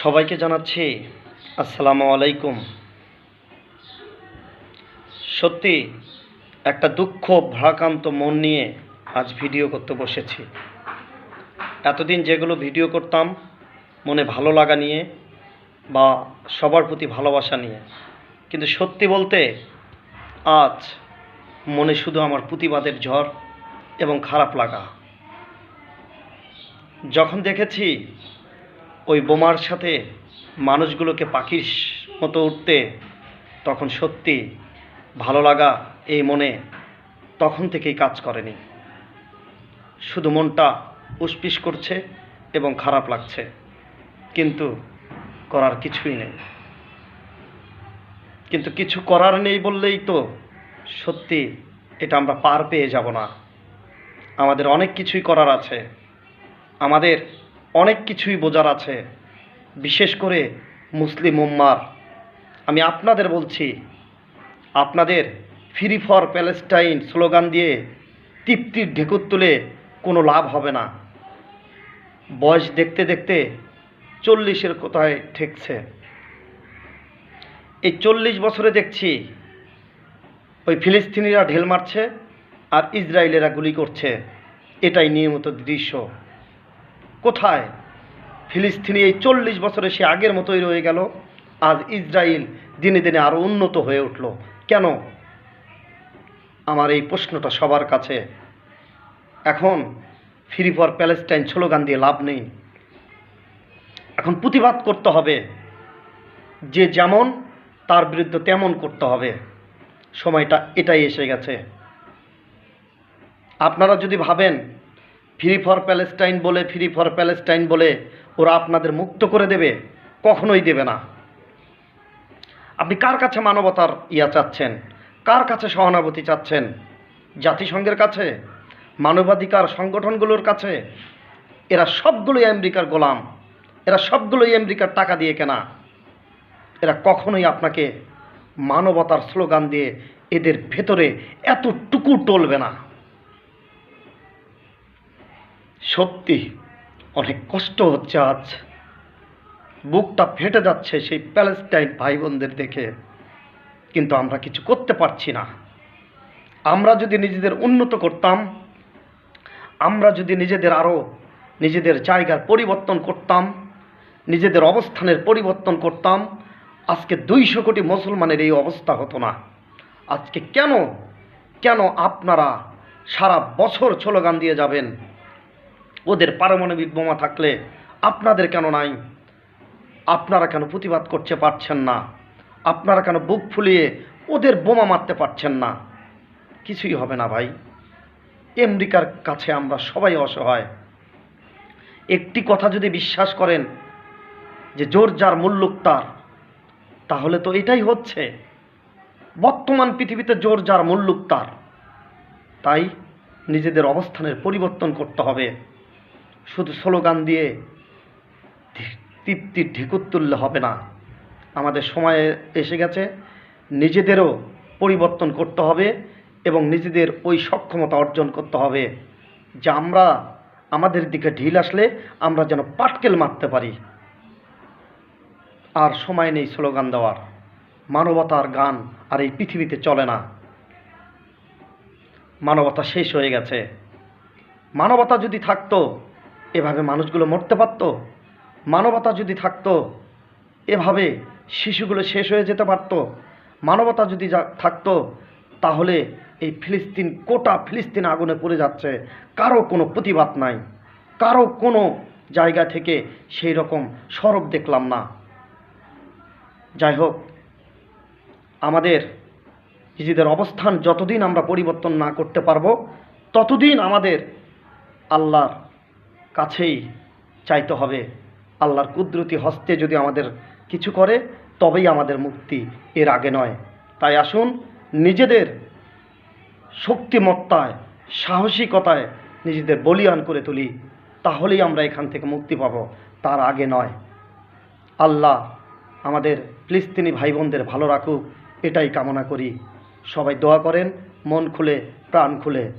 সবাইকে জানাচ্ছি আসসালামু আলাইকুম। সত্যি একটা দুঃখ ভারাক্রান্ত মন নিয়ে আজ ভিডিও করতে বসেছি। এতদিন যেগুলো ভিডিও করতাম, মনে ভালো লাগা নিয়ে বা সবার প্রতি ভালোবাসা নিয়ে। কিন্তু সত্যি বলতে আজ মনে শুধু আমার প্রতিবাদের ঝড় এবং খারাপ লাগা। যখন দেখেছি ওই বোমার সাথে মানুষগুলোকে পাখির মতো উঠতে তখন সত্যি ভালো লাগা এই মনে তখন থেকেই কাজ করেনি। শুধু মনটা উসপিস করছে এবং খারাপ লাগছে, কিন্তু করার কিছুই নেই। কিন্তু কিছু করার নেই বললেই তো সত্যি এটা আমরা পার পেয়ে যাব না। আমাদের অনেক কিছুই করার আছে। আমাদের অনেক কিছুই বোঝার আছে, বিশেষ করে মুসলিম উম্মার। আমি আপনাদের বলছি, আপনাদের ফ্রি ফর প্যালেস্টাইন স্লোগান দিয়ে তৃপ্তির ঢেকুর তুলে কোনো লাভ হবে না। বয়স দেখতে দেখতে চল্লিশের কোথায় ঠেকছে। এই চল্লিশ বছরে দেখছি ওই ফিলিস্তিনিরা ঢেল মারছে আর ইসরায়েলেরা গুলি করছে। এটাই নিয়মিত দৃশ্য। কোথায়? ফিলিস্তিনি এই চল্লিশ বছরে সে আগের মতোই রয়ে গেল। আজ ইসরায়েল দিনে দিনে আরও উন্নত হয়ে উঠল। কেন? আমার এই প্রশ্নটা সবার কাছে। এখন ফ্রি ফর প্যালেস্টাইন স্লোগান দিয়ে লাভ নেই। এখন প্রতিবাদ করতে হবে। যে যেমন, তার বিরুদ্ধে তেমন করতে হবে। সময়টা এটাই এসে গেছে। আপনারা যদি ভাবেন ফ্রি ফর প্যালেস্টাইন বলে, ফ্রি ফর প্যালেস্টাইন বলে ওরা আপনাদের মুক্ত করে দেবে, কখনোই দেবে না। আপনি কার কাছে মানবতার ইয়া চাচ্ছেন? কার কাছে সহানুভূতি চাচ্ছেন? জাতিসংঘের কাছে? মানবাধিকার সংগঠনগুলোর কাছে? এরা সবগুলোই আমেরিকার গোলাম। এরা সবগুলোই আমেরিকার টাকা দিয়ে কেনা। এরা কখনোই আপনাকে মানবতার স্লোগান দিয়ে এদের ভেতরে এতটুকু টলবে না। সত্যি অনেক কষ্ট হচ্ছে আজ। বুকটা ফেটে যাচ্ছে সেই প্যালেস্টাইন ভাই বোনদের দেখে। কিন্তু আমরা কিছু করতে পারছি না। আমরা যদি নিজেদের উন্নত করতাম, আমরা যদি নিজেদের আরও নিজেদের জায়গার পরিবর্তন করতাম, নিজেদের অবস্থানের পরিবর্তন করতাম, আজকে দুইশো কোটি মুসলমানের এই অবস্থা হতো না। আজকে কেন কেন আপনারা সারা বছর স্লোগান দিয়ে যাবেন? ওদের পারমাণবিক বোমা থাকলে আপনাদের কেন নাই? আপনারা কেন প্রতিবাদ করতে পারছেন না? আপনারা কেন বুক ফুলিয়ে ওদের বোমা মারতে পারছেন না? কিছুই হবে না ভাই। আমেরিকার কাছে আমরা সবাই অসহায়। একটি কথা যদি বিশ্বাস করেন যে জোর যার মুল্লুক তার, তাহলে তো এটাই হচ্ছে। বর্তমান পৃথিবীতে জোর যার মুল্লুক তার। তাই নিজেদের অবস্থানের পরিবর্তন করতে হবে। শুধু স্লোগান দিয়ে তৃপ্তির ঢেকুর তুললে হবে না। আমাদের সময়ে এসে গেছে। নিজেদেরও পরিবর্তন করতে হবে এবং নিজেদের ওই সক্ষমতা অর্জন করতে হবে। যে আমরা, আমাদের দিকে ঢিল আসলে আমরা যেন পাটকেল মারতে পারি। আর সময় নেই স্লোগান দেওয়ার। মানবতার গান আর এই পৃথিবীতে চলে না। মানবতা শেষ হয়ে গেছে। মানবতা যদি থাকতো এভাবে মানুষগুলো মরতে পারতো? মানবতা যদি থাকতো, এভাবে শিশুগুলো শেষ হয়ে যেতে পারতো? মানবতা যদি থাকতো, তাহলে এই ফিলিস্তিন কোটা ফিলিস্তিন আগুনে পড়ে যাচ্ছে। কারও কোনো প্রতিবাদ নাই। কারও কোনো জায়গা থেকে সেই রকম সরব দেখলাম না। যাই হোক, আমাদের নিজেদের অবস্থান যতদিন আমরা পরিবর্তন না করতে পারব, ততদিন আমাদের আল্লাহর কাছেই চাইতে হবে। আল্লাহর কুদরতি হস্তে যদি আমাদের কিছু করে, তবেই আমাদের মুক্তি এর আগে নয়। তাই আসুন, নিজেদের শক্তিমত্তায়, সাহসিকতায় নিজেদের বলিয়ান করে তুলি, তাহলেই আমরা এখান থেকে মুক্তি পাব, তার আগে নয়। আল্লাহ আমাদের ফিলিস্তিনি ভাই বোনদের ভালো রাখুক, এটাই কামনা করি। সবাই দোয়া করেন, মন খুলে, প্রাণ খুলে।